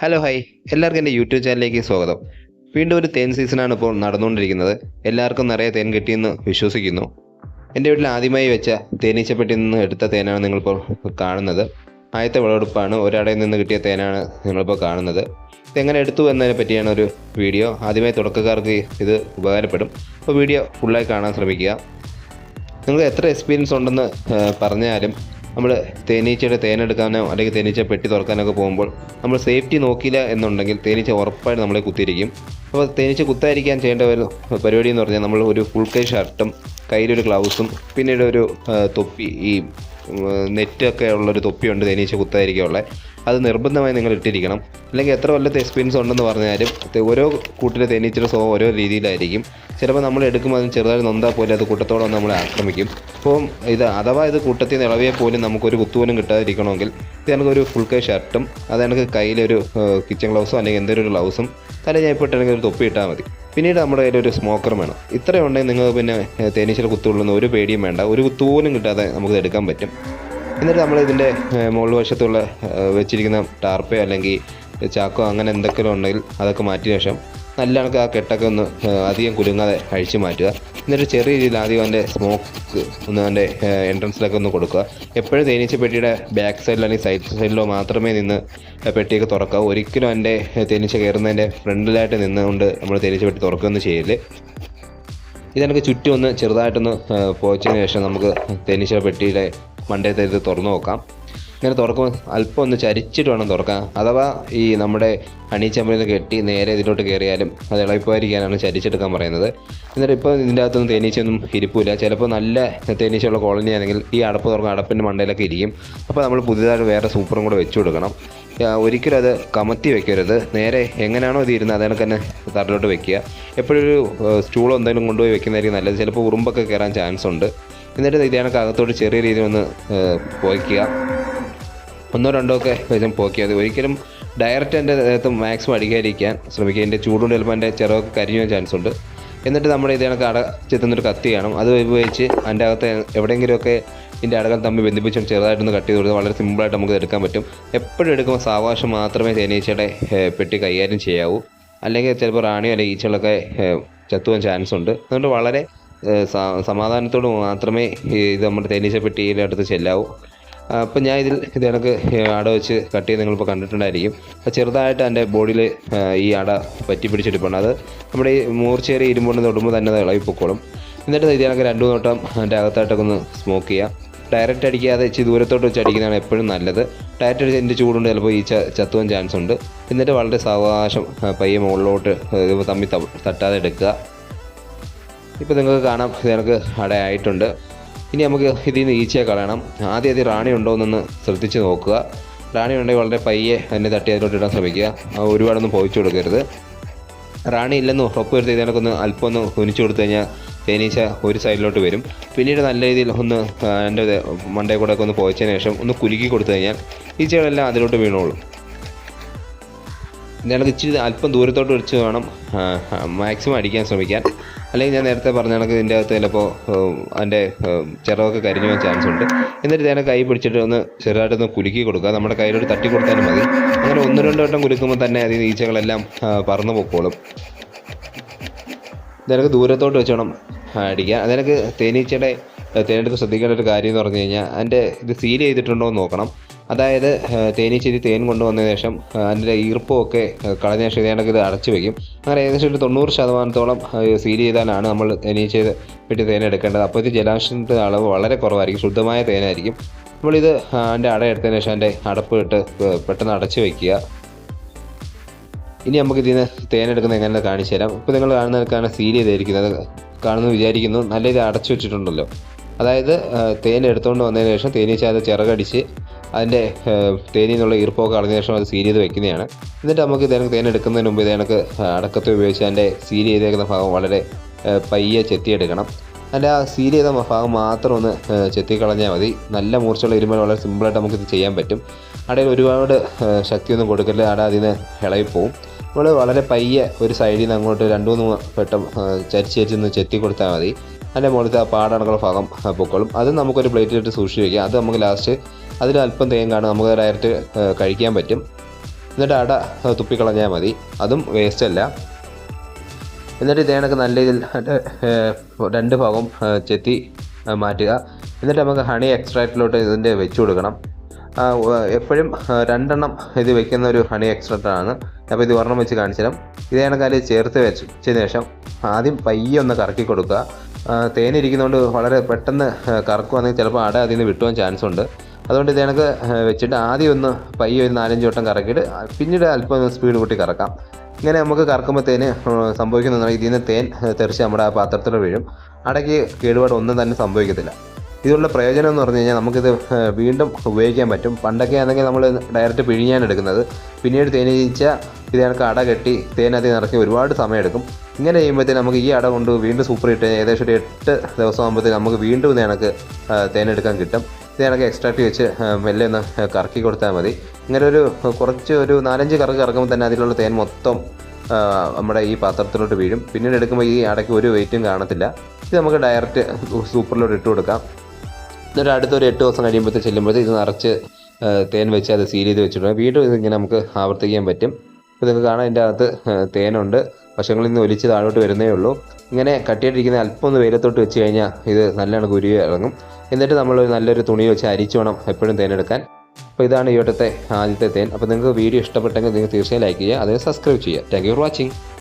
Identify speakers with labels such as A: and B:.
A: Hello high എല്ലാവർക്കും എന്റെ YouTube ചാനലിലേക്ക് സ്വാഗതം. വീണ്ടും ഒരു തേൻ സീസണാണ് ഇപ്പോൾ നടന്നുകൊണ്ടിരിക്കുന്നത്. എല്ലാവർക്കും നിറയെ തേൻ കിട്ടിയെന്ന് വിശ്വസിക്കുന്നു. എന്റെ വീട്ടിൽ ആദ്യമായി വെച്ച തേനീച്ചപ്പെട്ടിൽ നിന്ന് എടുത്ത തേനാണ് നിങ്ങളിപ്പോൾ കാണുന്നത്. ആദ്യത്തെ വിളവെടുപ്പാണ് ഒരാടയിൽ നിന്ന് കിട്ടിയ തേനാണ് നിങ്ങളിപ്പോൾ കാണുന്നത്. ഇതെങ്ങനെ എടുത്തു എന്നതിനെ പറ്റിയാണ് ഒരു വീഡിയോ. ആദ്യമായി തുടക്കക്കാർക്ക് ഇത് ഉപകാരപ്പെടും. അപ്പോൾ വീഡിയോ ഫുള്ളായി കാണാൻ ശ്രമിക്കുക. നിങ്ങൾക്ക് എത്ര എക്സ്പീരിയൻസ് ഉണ്ടെന്ന് പറഞ്ഞാലും നമ്മൾ തേനീച്ചയുടെ തേനെടുക്കാനോ അല്ലെങ്കിൽ തേനീച്ച പെട്ടി തുറക്കാനൊക്കെ പോകുമ്പോൾ നമ്മൾ സേഫ്റ്റി നോക്കിയില്ല എന്നുണ്ടെങ്കിൽ തേനീച്ച ഉറപ്പായിട്ട് നമ്മളെ കുത്തിയിരിക്കും. അപ്പോൾ തേനീച്ച കുത്തായിരിക്കാൻ ചെയ്യേണ്ട ഒരു പരിപാടി എന്ന് പറഞ്ഞാൽ നമ്മൾ ഒരു ഫുൾ കൈ ഷർട്ടും കയ്യിലൊരു ഗ്ലൗസും പിന്നീട് ഒരു തൊപ്പി ഈ നെറ്റൊക്കെ ഉള്ളൊരു തൊപ്പിയുണ്ട് തേനീച്ച കുത്താതിരിക്കാനുള്ള. അത് നിർബന്ധമായി നിങ്ങൾ ഇട്ടിരിക്കണം. അല്ലെങ്കിൽ എത്ര വല്ലത്തെ എക്സ്പീരിയൻസ് ഉണ്ടെന്ന് പറഞ്ഞാലും ഓരോ കൂട്ടിലെ തേനീച്ചയുടെ സ്വഭാവം ഓരോ രീതിയിലായിരിക്കും. ചിലപ്പോൾ നമ്മൾ എടുക്കുമ്പോൾ അതിന് ചെറുതായി നൊന്താൽ പോലെ അത് കൂട്ടത്തോടെ നമ്മൾ ആക്രമിക്കും. അപ്പം ഇത് അഥവാ ഇത് കൂട്ടത്തിൽ നിന്ന് ഇളവിയെ പോലും നമുക്കൊരു കുത്തുപോലും കിട്ടാതിരിക്കണമെങ്കിൽ ഇത് എനിക്കൊരു ഫുൾ കൈ ഷർട്ടും അത് എനിക്ക് കയ്യിലൊരു കിച്ചൺ ഗ്ലൗസോ അല്ലെങ്കിൽ എന്തെങ്കിലും ഒരു ഗ്ലൗസും തല ഞായിപ്പോട്ടെങ്കിൽ ഒരു തൊപ്പി ഇട്ടാൽ മതി. പിന്നീട് നമ്മുടെ കയ്യിൽ ഒരു സ്മോക്കർ വേണം. ഇത്രയുണ്ടെങ്കിൽ നിങ്ങൾ പിന്നെ തേനീച്ചയുടെ കുത്തുകൊള്ളുന്ന ഒരു പേടിയും വേണ്ട. ഒരു കുത്തുപോലും കിട്ടാതെ നമുക്ക് എടുക്കാൻ പറ്റും. എന്നിട്ട് നമ്മൾ ഇതിന്റെ മുകൾ വശത്തുള്ള വെച്ചിരിക്കുന്ന ടാർപ്പയോ അല്ലെങ്കിൽ ചാക്കോ അങ്ങനെ എന്തൊക്കെയോ ഉണ്ടെങ്കിൽ അതൊക്കെ മാറ്റിയ ശേഷം നല്ല കണക്ക് ആ കെട്ടൊക്കെ ഒന്ന് അധികം കുലുങ്ങാതെ അഴിച്ചു മാറ്റുക. എന്നിട്ട് ചെറിയ രീതിയിൽ ആദ്യം അതിന്റെ സ്മോക്ക് ഒന്ന് അതിന്റെ എൻട്രൻസിലൊക്കെ ഒന്ന് കൊടുക്കുക. എപ്പോഴും തേനീച്ച പെട്ടിയുടെ ബാക്ക് സൈഡിൽ അല്ലെങ്കിൽ സൈഡ് സൈഡിലോ മാത്രമേ നിന്ന് പെട്ടിയൊക്കെ തുറക്കുക. ഒരിക്കലും അതിന്റെ തേനീച്ച കയറുന്നതിന്റെ ഫ്രണ്ടിലായിട്ട് നിന്നുകൊണ്ട് നമ്മൾ തേനീച്ച പെട്ടി തുറക്കുകയൊന്നും ചെയ്യൽ ഇതെനിക്ക് ചുറ്റും ഒന്ന് ചെറുതായിട്ടൊന്ന് ആ, ശേഷം നമുക്ക് തേനീച്ച പെട്ടിയുടെ മണ്ടയത്തെ ഇത് തുറന്നു നോക്കാം. ഇങ്ങനെ തുറക്കുമ്പോൾ അല്പം ഒന്ന് ചരിച്ചിട്ട് വേണം തുറക്കാൻ. അഥവാ ഈ നമ്മുടെ അണീച്ചമ്പലിൽ കെട്ടി നേരെ ഇതിലോട്ട് കയറിയാലും അത് ഇളകിപ്പോയിരിക്കാനാണ് ചരിച്ചെടുക്കാൻ പറയുന്നത്. എന്നിട്ട് ഇപ്പോൾ ഇതിന്റെ അകത്തൊന്നും തേനീച്ചയൊന്നും ഇരിപ്പില്ല. ചിലപ്പോൾ നല്ല തേനീച്ചയുള്ള കോളനി ആണെങ്കിൽ ഈ അടപ്പ് തുറക്കും അടപ്പിന്റെ മണ്ടയിലൊക്കെ ഇരിക്കും. അപ്പോൾ നമ്മൾ പുതിയതായിട്ട് വേറെ സൂപ്പറും കൂടെ വെച്ചു കൊടുക്കണം. ഒരിക്കലും അത് കമത്തി വെക്കരുത്. നേരെ എങ്ങനെയാണോ ഇത് ഇരുന്നത് അതിനൊക്കെ തന്നെ തറയിലോട്ട് വെക്കുക. എപ്പോഴൊരു സ്റ്റൂളോ എന്തെങ്കിലും കൊണ്ടുപോയി വെക്കുന്നതായിരിക്കും നല്ലത്. ചിലപ്പോൾ ഉറുമ്പൊക്കെ കയറാൻ ചാൻസ് ഉണ്ട്. എന്നിട്ട് ഇതാണ് കണക്ക് അകത്തോട്ട് ചെറിയ രീതിയിൽ ഒന്ന് പോയിക്കുക. ഒന്നോ രണ്ടോ ഒക്കെ വെച്ചും പോക്കിയാൽ ഒരിക്കലും ഡയറക്റ്റ് എന്റെ അകത്ത് മാക്സിമം അടിക്കാതിരിക്കാൻ ശ്രമിക്കുക. എന്റെ ചൂടുകൊണ്ട് ചിലപ്പോൾ എന്റെ ചിറകൊക്കെ കരിഞ്ഞ ചാൻസ് ഉണ്ട്. എന്നിട്ട് നമ്മുടെ ഇത് അട ചെത്തുന്നൊരു കത്തി കാണും. അത് ഉപയോഗിച്ച് അതിന്റെ അകത്ത് എവിടെയെങ്കിലുമൊക്കെ ഇതിന്റെ അടകൾ തമ്മിൽ ബന്ധിപ്പിച്ച് ചെറുതായിട്ടൊന്ന് കട്ട് ചെയ്ത് കൊടുത്താൽ വളരെ സിമ്പിളായിട്ട് നമുക്ക് എടുക്കാൻ പറ്റും. എപ്പോഴും എടുക്കുമ്പോൾ സാവകാശം മാത്രമേ തേനീച്ചയുടെ പെട്ടി കൈകാര്യം ചെയ്യാവൂ. അല്ലെങ്കിൽ ചിലപ്പോൾ റാണിയോ അല്ലെങ്കിൽ ഈച്ചകളൊക്കെ ചത്തുവാൻ ചാൻസ് ഉണ്ട്. അതുകൊണ്ട് വളരെ സമാധാനത്തോട് മാത്രമേ ഇത് നമ്മുടെ തേനീശ പെട്ടിയിലെ അടുത്ത് ചെല്ലാവൂ. അപ്പം ഞാൻ ഇതിൽ ഇത് കണക്ക് അട വെച്ച് കട്ട് ചെയ്ത് നിങ്ങളിപ്പോൾ കണ്ടിട്ടുണ്ടായിരിക്കും. ചെറുതായിട്ട് എന്റെ ബോഡിയിൽ ഈ അട പറ്റി പിടിച്ചെടുപ്പാണ്. അത് നമ്മുടെ ഈ മൂർച്ചേറി ഇരുമ്പുകൊണ്ട് തൊടുമ്പോൾ തന്നെ അത് ഇളകിപ്പോക്കോളും. പൊക്കോളും എന്നിട്ട് ഇത് കണക്ക് രണ്ടു നോട്ടം എന്റെ അകത്തായിട്ടൊക്കെ ഒന്ന് സ്മോക്ക് ചെയ്യാം. ഡയറക്റ്റ് അടിക്കാതെ ഇച്ചിരി ദൂരത്തോട്ട് വെച്ച് അടിക്കുന്നതാണ് എപ്പോഴും നല്ലത്. ഡയറക്റ്റ് അടിച്ച് എന്റെ ചൂടുണ്ട് ചിലപ്പോൾ ഈ ചത്തുവാൻ ചാൻസ് ഉണ്ട്. എന്നിട്ട് വളരെ സാവകാശം പയ്യെ മുകളിലോട്ട് തമ്മിൽ തട്ടാതെ എടുക്കുക. ഇപ്പോൾ നിങ്ങൾക്ക് കാണാം ഇത് എനിക്ക് അടയായിട്ടുണ്ട്. ഇനി നമുക്ക് ഇതിൽ നിന്ന് ഈച്ചയെ കളയണം. ആദ്യം അത് റാണി ഉണ്ടോ എന്നൊന്ന് ശ്രദ്ധിച്ച് നോക്കുക. റാണി ഉണ്ടെങ്കിൽ വളരെ പയ്യെ അതിനെ തട്ടി അതിലോട്ട് ഇടാൻ ശ്രമിക്കുക. ഒരുപാടൊന്നും പോയിച്ചു കൊടുക്കരുത്. റാണി ഇല്ലെന്ന് ഉറപ്പ് വരുത്തി അല്പം ഒന്ന് കുനിച്ചു കൊടുത്തു കഴിഞ്ഞാൽ തേനീച്ച ഒരു സൈഡിലോട്ട് വരും. പിന്നീട് നല്ല രീതിയിൽ ഒന്ന് എന്റെ മണ്ടയിൽ കൂടെ ഒന്ന് പോയച്ചതിന് ശേഷം ഒന്ന് കുലുക്കി കൊടുത്തു കഴിഞ്ഞാൽ ഈച്ചകളെല്ലാം അതിലോട്ട് വീണോളും. ഞാനത് ഇച്ചിരി അല്പം ദൂരത്തോട്ട് വെച്ച് വേണം മാക്സിമം അടിക്കാൻ ശ്രമിക്കാൻ. അല്ലെങ്കിൽ ഞാൻ നേരത്തെ പറഞ്ഞ കണക്ക് ഇതിന്റെ അകത്ത് ചിലപ്പോൾ അതിന്റെ ചിറകൊക്കെ കരിഞ്ഞു പോകാൻ ചാൻസ് ഉണ്ട്. എന്നിട്ട് ഞാൻ കൈ പിടിച്ചിട്ട് ഒന്ന് ചെറുതായിട്ടൊന്ന് കുലുക്കി കൊടുക്കുക. നമ്മുടെ കയ്യിലോട്ട് തട്ടി കൊടുത്താലും മതി. അങ്ങനെ ഒന്ന് രണ്ട് വട്ടം കുലുക്കുമ്പോൾ തന്നെ അതിൽ ഈച്ചകളെല്ലാം പറന്നു പൊക്കോളും. നിനക്ക് ദൂരത്തോട്ട് വെച്ച് വേണം അടിക്കുക. അതെനിക്ക് തേനീച്ചയുടെ തേനെടുത്ത് ശ്രദ്ധിക്കേണ്ട ഒരു കാര്യം എന്ന് പറഞ്ഞു കഴിഞ്ഞാൽ അതിന്റെ ഇത് സീൽ ചെയ്തിട്ടുണ്ടോ എന്ന് നോക്കണം. അതായത് ഏഹ്, തേൻ കൊണ്ടുവന്നതിന് ശേഷം അതിന്റെ ഈർപ്പമൊക്കെ കളഞ്ഞ ശേഷം ഇതേണക്ക് ഇത് അടച്ചു വയ്ക്കും അങ്ങനെ ഏകദേശം ഒരു തൊണ്ണൂറ് ശതമാനത്തോളം സീൽ ചെയ്താലാണ് നമ്മൾ തേനീച്ച വിട്ട് തേൻ എടുക്കേണ്ടത്. അപ്പോൾ ഇത് ജലാംശത്തിന്റെ അളവ് വളരെ കുറവായിരിക്കും ശുദ്ധമായ തേനായിരിക്കും. നമ്മളിത് അതിന്റെ അട എടുത്തതിന് ശേഷം അതിന്റെ അടപ്പ് ഇട്ട് പെട്ടെന്ന് അടച്ചു വയ്ക്കുക ഇനി നമുക്ക് ഇതിന് തേനെടുക്കുന്നത് എങ്ങനെ കാണിച്ചു തരാം. ഇപ്പോൾ നിങ്ങൾ കാണുന്നതൊക്കെയാണ് സീൽ ചെയ്തിരിക്കുന്നത്. കാണുന്നു വിചാരിക്കുന്നു. നല്ല ഇത് അടച്ചു വെച്ചിട്ടുണ്ടല്ലോ. അതായത് തേൻ എടുത്തുകൊണ്ട് വന്നതിന് ശേഷം തേനീച്ച അത് ചിറകടിച്ച് അതിന്റെ തേനിൽ നിന്നുള്ള ഈർപ്പമൊക്കെ കളഞ്ഞ ശേഷം അത് സീൽ ചെയ്ത് വെക്കുന്നതാണ്. എന്നിട്ട് നമുക്ക് ഇതേക്ക് തേൻ എടുക്കുന്നതിന് മുമ്പ് ഇതേക്ക് അടക്കത്തെ ഉപയോഗിച്ച് അതിന്റെ സീൽ ചെയ്തേക്കുന്ന ഭാഗം വളരെ പയ്യെ ചെത്തിയെടുക്കണം. അതിന്റെ ആ സീൽ ചെയ്ത ഭാഗം മാത്രം ഒന്ന് ചെത്തിക്കളഞ്ഞാൽ മതി. നല്ല മൂർച്ചയുള്ള ഇരുമ്പൽ വളരെ സിമ്പിളായിട്ട് നമുക്കിത് ചെയ്യാൻ പറ്റും. അടയിൽ ഒരുപാട് ശക്തിയൊന്നും കൊടുക്കരുത്. അട അതിന് ഇളകിപ്പോവും. നമ്മൾ വളരെ പയ്യെ ഒരു സൈഡിൽ നിന്ന് അങ്ങോട്ട് രണ്ട് മൂന്ന് വട്ടം ചരിച്ച് ചരിച്ചൊന്ന് ചെത്തി കൊടുത്താൽ മതി. അതിന്റെ മുകളിലത്തെ ആ പാടണക്കുള്ള ഭാഗം പൊക്കോളും. അത് നമുക്കൊരു പ്ലേറ്റിലിട്ട് സൂക്ഷിച്ച് വയ്ക്കാം അത് നമുക്ക് ലാസ്റ്റ് അതിൽ അല്പം തേൻ കാണും. നമുക്ക് ഡയറക്റ്റ് കഴിക്കാൻ പറ്റും. എന്നിട്ട് അട തുപ്പിക്കളഞ്ഞാൽ മതി. അതും വേസ്റ്റ് അല്ല. എന്നിട്ട് ഇത് കണക്ക് നല്ല രീതിയിൽ രണ്ട് ഭാഗവും ചെത്തി മാറ്റുക. എന്നിട്ട് നമുക്ക് ഹണി എക്സ്ട്രാക്റ്റിലോട്ട് ഇതിന്റെ വെച്ച് കൊടുക്കണം. എപ്പോഴും രണ്ടെണ്ണം ഇത് വെക്കുന്ന ഒരു ഹണി എക്സ്ട്രാക്റ്റാണ് അപ്പോൾ ഇത് ഒരെണ്ണം വെച്ച് കാണിച്ചു തരാം. ഇത് കണക്ക് ചേർത്ത് വെച്ചതിന് ശേഷം ആദ്യം പയ്യെ ഒന്ന് കറക്കി കൊടുക്കുക. തേനിരിക്കുന്നതുകൊണ്ട് വളരെ പെട്ടെന്ന് കറക്കുവാണെങ്കിൽ ചിലപ്പോൾ അട അതിൽ നിന്ന് വിട്ടുപോകാൻ ചാൻസ് ഉണ്ട്. അതുകൊണ്ട് ഇത് കണക്ക് വെച്ചിട്ട് ആദ്യം ഒന്ന് പയ്യെ ഒരു നാലഞ്ച് വട്ടം കറക്കിയിട്ട് പിന്നീട് അല്പം സ്പീഡ് കൂട്ടി കറക്കാം. ഇങ്ങനെ നമുക്ക് കറക്കുമ്പോഴത്തേന് സംഭവിക്കുന്ന ഇതിൽ നിന്ന് തേൻ തെറിച്ച് നമ്മുടെ ആ പാത്രത്തിൽ വീഴും. അടയ്ക്ക് കേടുപാട് ഒന്നും തന്നെ സംഭവിക്കത്തില്ല. ഇതിലുള്ള പ്രയോജനം എന്ന് പറഞ്ഞു കഴിഞ്ഞാൽ നമുക്കിത് വീണ്ടും ഉപയോഗിക്കാൻ പറ്റും. പണ്ടൊക്കെ ആണെങ്കിൽ നമ്മൾ ഡയറക്റ്റ് പിഴിഞ്ഞാണ് എടുക്കുന്നത്. പിന്നീട് തേനീച്ച ഇത് കണക്ക് അട കെട്ടി അതിൽ നിറച്ച് ഒരുപാട് സമയമെടുക്കും ഇങ്ങനെ ചെയ്യുമ്പോഴത്തേന് നമുക്ക് ഈ അട കൊണ്ട് വീണ്ടും സൂപ്പർ ഇട്ട് ഏകദേശം ഒരു എട്ട് ദിവസം ആകുമ്പോഴത്തേന് നമുക്ക് വീണ്ടും ഇത് കണക്ക് തേനെടുക്കാൻ കിട്ടും. ഇത് കണക്ക് എക്സ്ട്രാക്ട് വെച്ച് മെല്ലെ ഒന്ന് കറക്കി കൊടുത്താൽ മതി. ഇങ്ങനെ ഒരു കുറച്ച് ഒരു നാലഞ്ച് കറക്ക് കറക്കുമ്പോൾ തന്നെ അതിലുള്ള തേൻ മൊത്തം നമ്മുടെ ഈ പാത്രത്തിലോട്ട് വീഴും. പിന്നീട് എടുക്കുമ്പോൾ ഈ അടയ്ക്ക് ഒരു വെയിറ്റും കാണത്തില്ല. ഇത് നമുക്ക് ഡയറക്റ്റ് സൂപ്പറിലോട്ട് ഇട്ട് കൊടുക്കാം. എന്നിട്ട് അടുത്തൊരു എട്ട് ദിവസം കഴിയുമ്പോഴത്തെ ചെല്ലുമ്പോഴത്തെ ഇത് നിറച്ച് തേൻ വെച്ച് അത് സീൽ ചെയ്ത് വെച്ചിട്ടുണ്ട് വീണ്ടും ഇതിങ്ങനെ നമുക്ക് ആവർത്തിക്കാൻ പറ്റും. ഇപ്പോൾ നിങ്ങൾക്ക് കാണാം ഇതിന്റെ അകത്ത് തേനുണ്ട്. വശങ്ങളിൽ നിന്ന് ഒലിച്ച് താഴോട്ട് വരുന്നേ ഉള്ളൂ. ഇങ്ങനെ കട്ടിയിട്ടിരിക്കുന്ന അല്പം ഒന്ന് വെയിലത്തോട്ട് വെച്ച് കഴിഞ്ഞാൽ ഇത് നല്ലോണം കുരുവി ഇറങ്ങും. എന്നിട്ട് നമ്മൾ നല്ലൊരു തുണി വെച്ച് അരിച്ചു വേണം എപ്പോഴും തേനെടുക്കാൻ. അപ്പോൾ ഇതാണ് ഈ വട്ടത്തെ ആദ്യത്തെ തേൻ. അപ്പോൾ നിങ്ങൾക്ക് വീഡിയോ ഇഷ്ടപ്പെട്ടെങ്കിൽ നിങ്ങൾ തീർച്ചയായും ലൈക്ക് ചെയ്യുക അതിന് സബ്സ്ക്രൈബ് ചെയ്യുക. Thank you for watching